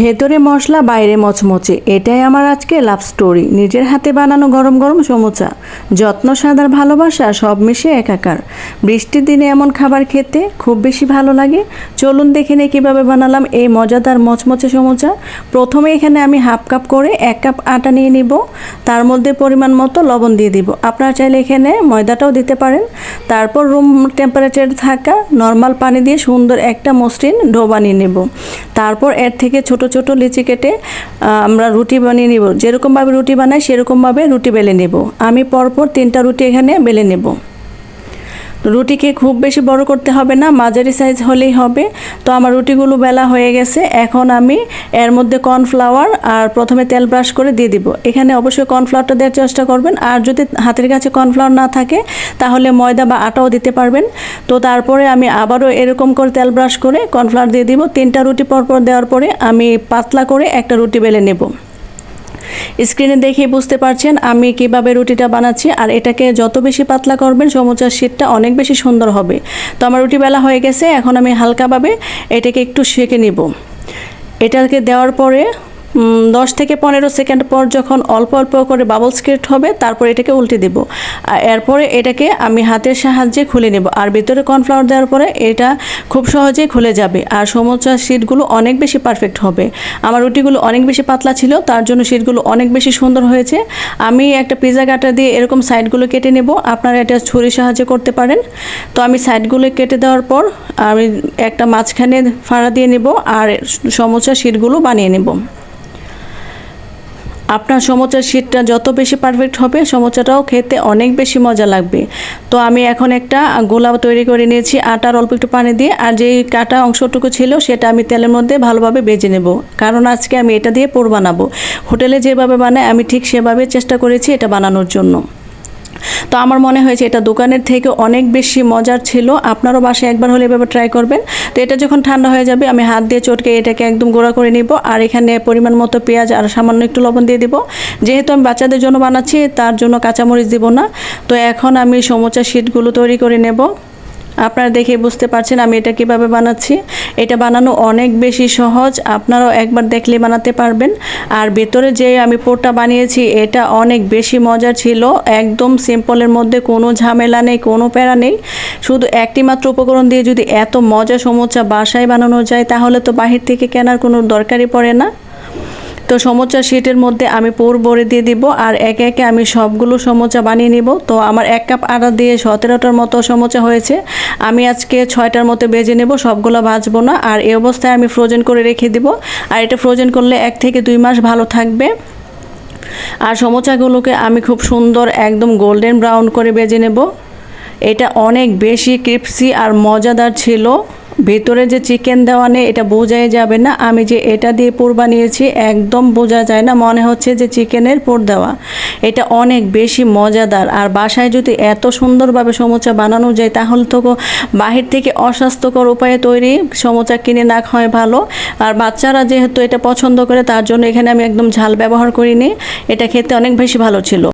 ভেতরে মশলা, বাইরে মচমচে। এটাই আমার আজকে লাভ স্টোরি নিজের হাতে বানানো গরম গরম সমোচা। যত্ন সাদার ভালোবাসা সব মিশে একাকার। বৃষ্টির দিনে এমন খাবার খেতে খুব বেশি ভালো লাগে। চলুন দেখে নিই কীভাবে বানালাম এই মজাদার মচমচে সমোচা। প্রথমে এখানে আমি হাফ কাপ করে এক কাপ আটা নিয়ে নিব। তার মধ্যে পরিমাণ মতো লবণ দিয়ে দিব। আপনারা চাইলে এখানে ময়দাটাও দিতে পারেন। তারপর রুম টেম্পারেচারে থাকা নর্মাল পানি দিয়ে সুন্দর একটা মসৃণ ডো বানিয়ে নেব। তারপর এর থেকে ছোট ছোট লিচি কেটে আমরা রুটি বানিয়ে নিব। যেরকমভাবে রুটি বানাই, সেরকমভাবে রুটি বেলে নেব। আমি পরপর তিনটা রুটি এখানে বেলে নেব। রুটিকে খুব বেশি বড় করতে হবে না, মাঝারি সাইজ হলেই হবে। তো আমার রুটিগুলো বেলা হয়ে গেছে, এখন আমি এর মধ্যে কর্নফ্লাওয়ার আর প্রথমে তেল ব্রাশ করে দিয়ে দিব। এখানে অবশ্যই কর্নফ্লাওয়ারটা দেওয়ার চেষ্টা করবেন, আর যদি হাতের কাছে কর্নফ্লাওয়ার না থাকে, তাহলে ময়দা বা আটাও দিতে পারবেন। তো তারপরে আমি আবারও এরকম করে তেল ব্রাশ করে কর্নফ্লাওয়ার দিয়ে দিব। তিনটা রুটি পরপর দেওয়ার পরে আমি পাতলা করে একটা রুটি বেলে নেব। স্ক্রিনে দেখে বুঝতে পারছেন আমি কীভাবে রুটিটা বানাচ্ছি, আর এটাকে যত বেশি পাতলা করবেন, সমুচার শীতটা অনেক বেশি সুন্দর হবে। তো আমার রুটি বেলা হয়ে গেছে, এখন আমি হালকাভাবে এটাকে একটু সেঁকে নিব। এটাকে দেওয়ার পরে দশ থেকে পনেরো সেকেন্ড পর যখন অল্প অল্প করে বাবলস ক্রিয়েট হবে, তারপর এটাকে উল্টে দেব। আর এরপরে এটাকে আমি হাতের সাহায্যে খুলে নেব। আর ভিতরে কর্নফ্লাওয়ার দেওয়ার পরে এটা খুব সহজেই খুলে যাবে। আর সমুচার শীটগুলো অনেক বেশি পারফেক্ট হবে। আমার রুটিগুলো অনেক বেশি পাতলা ছিল, তার জন্য শীটগুলো অনেক বেশি সুন্দর হয়েছে। আমি একটা পিজা কাটা দিয়ে এরকম সাইডগুলো কেটে নেব। আপনারা এটা ছুরির সাহায্যে করতে পারেন। তো আমি সাইডগুলো কেটে দেওয়ার পর আমি একটা মাঝখানে ফাড়া দিয়ে নেব। আর সমুচার শীটগুলো বানিয়ে নেব। আপনার সমোচার শীতটা যত বেশি পারফেক্ট হবে, সমোচাটাও খেতে অনেক বেশি মজা লাগবে। তো আমি এখন একটা গোলাপ তৈরি করে নিয়েছি, আটার অল্প একটু পানি দিয়ে, আর যেই কাটা অংশটুকু ছিল সেটা আমি তেলের মধ্যে ভালোভাবে বেজে নেব। কারণ আজকে আমি এটা দিয়ে পোড় বানাবো। হোটেলে যেভাবে বানায়, আমি ঠিক সেভাবে চেষ্টা করেছি এটা বানানোর জন্য। তো আমার মনে হয়েছে এটা দোকানের থেকে অনেক বেশি মজার ছিল। আপনারও বাসায় একবার হলে এভাবে ট্রাই করবেন। তো এটা যখন ঠান্ডা হয়ে যাবে, আমি হাত দিয়ে চটকে এটাকে একদম গোড়া করে নিব আর এখানে পরিমাণ মতো পেঁয়াজ আর সামান্য একটু লবণ দিয়ে দিব। যেহেতু আমি বাচ্চাদের জন্য বানাচ্ছি, তার জন্য কাঁচামরিচ দিব না। তো এখন আমি সমোচা শীটগুলো তৈরি করে নেব। আপনারা দেখে বুঝতে পারছেন আমি এটা কীভাবে বানাচ্ছি। এটা বানানো অনেক বেশি সহজ, আপনারাও একবার দেখলে বানাতে পারবেন। আর ভেতরে যে আমি পোরটা বানিয়েছি, এটা অনেক বেশি মজার ছিল। একদম সিম্পলের মধ্যে কোনো ঝামেলা নেই, কোনো প্যারা নেই। শুধু একটি মাত্র উপকরণ দিয়ে যদি এত মজা সমোচা বাসায় বানানো যায়, তাহলে তো বাহির থেকে কেনার কোনো দরকারই পড়ে না। তো সমোচা শিটের মধ্যে আমি পোর ভরে দিয়ে দিব আর একে একে আমি সবগুলো সমোচা বানিয়ে নিব। তো আমার এক কাপ আটা দিয়ে সতেরোটার মতো সমোচা হয়েছে। আমি আজকে ছয়টার মতো বেজে নেব, সবগুলো ভাজবো না। আর এই অবস্থায় আমি ফ্রোজেন করে রেখে দিব। আর এটা ফ্রোজেন করলে এক থেকে দুই মাস ভালো থাকবে। আর সমোচাগুলোকে আমি খুব সুন্দর একদম গোল্ডেন ব্রাউন করে বেজে নেব। এটা অনেক বেশি ক্রিপসি আর মজাদার ছিল। ভেতরে যে চিকেন দেওয়া নেই, এটা বোঝাই যাবে না। আমি যে এটা দিয়ে পুর বানিয়েছি, একদম বোঝা যায় না। মনে হচ্ছে যে চিকেনের পুর দেওয়া। এটা অনেক বেশি মজাদার। আর বাসায় যদি এত সুন্দরভাবে সমোচা বানানো যায়, তাহলে তো বাহির থেকে অস্বাস্থ্যকর উপায়ে তৈরি সমোচা কিনে না হয় ভালো। আর বাচ্চারা যেহেতু এটা পছন্দ করে, তার জন্য এখানে আমি একদম ঝাল ব্যবহার করিনি। এটা খেতে অনেক বেশি ভালো ছিল।